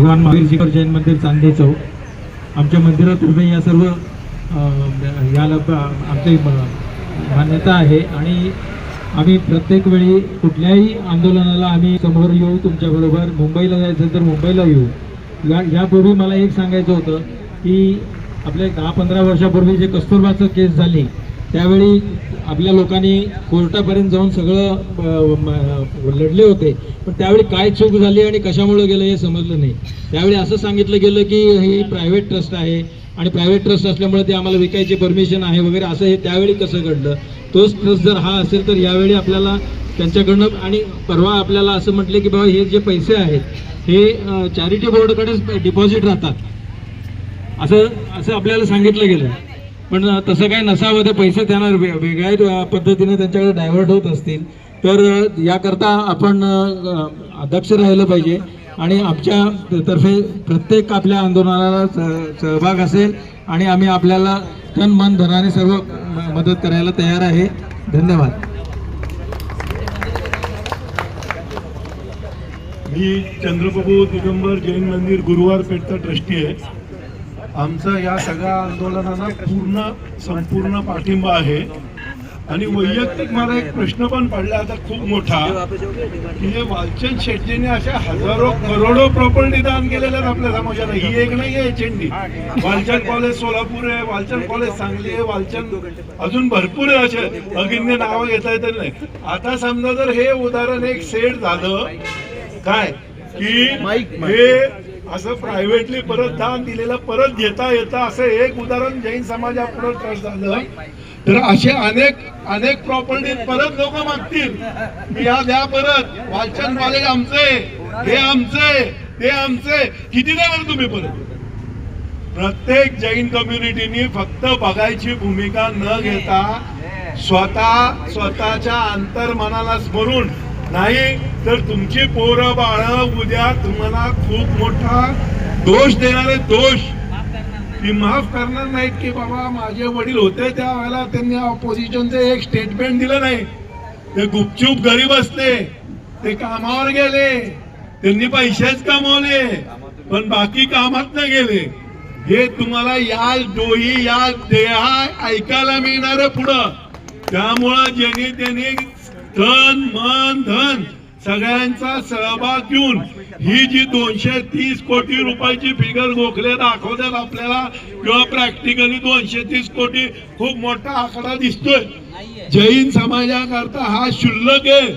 भगवान महावीरजीकर जैन मंदिर चांदे चौक. आमच्या मंदिरात उभे या सर्व याला आमची मान्यता आहे. आणि आम्ही प्रत्येक वेळी कुठल्याही आंदोलनाला आम्ही समोर येऊ तुमच्याबरोबर मुंबईला जायचं तर मुंबईला येऊ. या यापूर्वी मला एक सांगायचं होतं की आपल्या दहा पंधरा वर्षापूर्वी जे कस्तुरबाचं केस झाली त्यावेळी आपल्या लोकांनी कोर्टापर्यंत जाऊन सगळं लढले होते. पण त्यावेळी काय चूक झाली आणि कशामुळे गेलं हे समजलं नाही. त्यावेळी असं सांगितलं गेलं की ही प्रायव्हेट ट्रस्ट आहे आणि प्रायव्हेट ट्रस्ट असल्यामुळे ते आम्हाला विकायची परमिशन आहे वगैरे असं हे त्यावेळी कसं घडलं? तोच ट्रस्ट जर हा असेल तर यावेळी आपल्याला त्यांच्याकडनं आणि परवा आपल्याला असं म्हटलं की बाबा हे जे पैसे आहेत हे चॅरिटी बोर्डकडेच डिपॉझिट राहतात. असं असं आपल्याला सांगितलं गेलं. पण तसं काय नसावं ते पैसे त्यांना वे- वेगळ्या पद्धतीने त्यांच्याकडे डायव्हर्ट होत असतील तर याकरता आपण अध्यक्ष राहिलं पाहिजे. आणि आमच्या तर्फे प्रत्येक आपल्या आंदोलनाला स- सहभाग असेल आणि आम्ही आपल्याला तन मन धनाने सर्व म- मदत करायला तयार आहे. धन्यवाद. मी चंद्रप्रभू दिगंबर जैन मंदिर गुरुवार पेठचा ट्रस्टी आहे. आमचा या सगळ्या आंदोलनाला पूर्ण संपूर्ण पाठिंबा आहे. आणि वैयक्तिक मला एक प्रश्न पण पडला आता खूप मोठा की हे वालचंद शेट्टीने अशा हजारो करोडो प्रॉपर्टी दान केलेल्या आपल्या समाजाला ही एक नाही आहे चेंडी. वालचंद कॉलेज सोलापूर आहे वालचंद कॉलेज सांगली आहे वालचंद अजून भरपूर आहे असे. अगिन्य नावं घेता येत नाही. आता समजा जर हे उदाहरण एक सेट झालं काय? की हे असं प्रायव्हेटली परत दान दिलेलं परत घेता येतं असं एक उदाहरण जैन समाजापुढे ट्रस्ट झालं. तर असे अनेक अनेक प्रॉपर्टी परत लोक मागतील. की या द्या परत वाचन कॉलेज आमचे हे आमचे ते आमचे. किती देणार तुम्ही परत? प्रत्येक जैन कम्युनिटीनी फक्त बघायची भूमिका न घेता स्वतः स्वतःच्या अंतर्मनाला स्मरून नाही तर तुमची पोरं बाळ उद्या तुम्हाला खूप मोठा दोष देणारे दोष. की माफ करणार नाहीत की बाबा माझे वडील होते त्यावेळेला त्यांनी ऑपोजिशनचं एक स्टेटमेंट दिलं नाही. ते गुपचूप गरीब असते ते कामावर गेले त्यांनी पैसेच कमवले पण बाकी कामात न गेले. हे तुम्हाला या डोही या देहा ऐकायला मिळणार पुढं. त्यामुळं ज्यांनी त्यांनी तन मन धन सगळ्यांचा सहभाग घेऊन ही जी दोनशे तीस कोटी रुपयाची फिगर गोखले दाखवतात आपल्याला किंवा प्रॅक्टिकली दोनशे तीस कोटी खूप मोठा आकडा दिसतोय. जैन समाजाकरता हा शुल्लक आहे.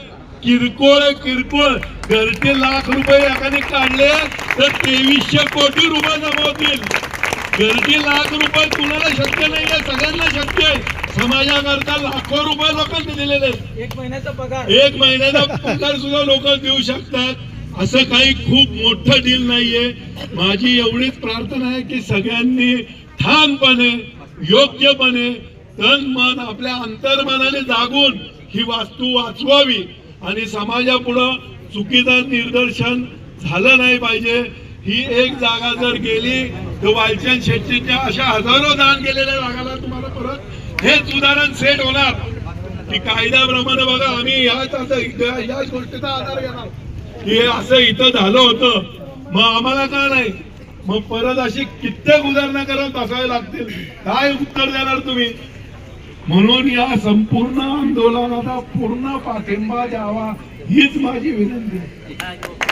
किरकोळ आहे किरकोळ. घरचे लाख रुपये एकाने काढले तर तेवीसशे कोटी रुपये जमवतील घरचे लाख रुपये कुणाला शक्य नाही आहे सगळ्यांना शक्य आहे. समाजाकरता लाखो रुपये लोकांनी दिलेले आहेत. एक महिन्याचा पगार. एक महिन्याचा पगार सुद्धा लोक देऊ शकतात. असं काही खूप मोठं डील नाहीये. माझी एवढीच प्रार्थना आहे की सगळ्यांनी ठामपणे योग्यपणे तन मन आपल्या अंतर्मनाने जागून ही वास्तू वाचवावी आणि समाजापुढं चुकीचं निर्दर्शन झालं नाही पाहिजे. ही एक जागा जर गेली तर वालचंद शेट्टीच्या अशा हजारो दान केलेल्या जागाला तुम्हाला परत हेच उदाहरण सेट होणार. की कायद्याप्रमाणे बघा आम्ही याच आता या- याच गोष्टीचा आधार घेणार. की हे असं इथं झालं होतं. मग आम्हाला का नाही? मग परत अशी कित्येक उदाहरणं करत बसावे लागतील. काय उत्तर देणार तुम्ही? म्हणून या संपूर्ण आंदोलनाला पूर्ण पाठिंबा द्यावा हीच माझी विनंती आहे.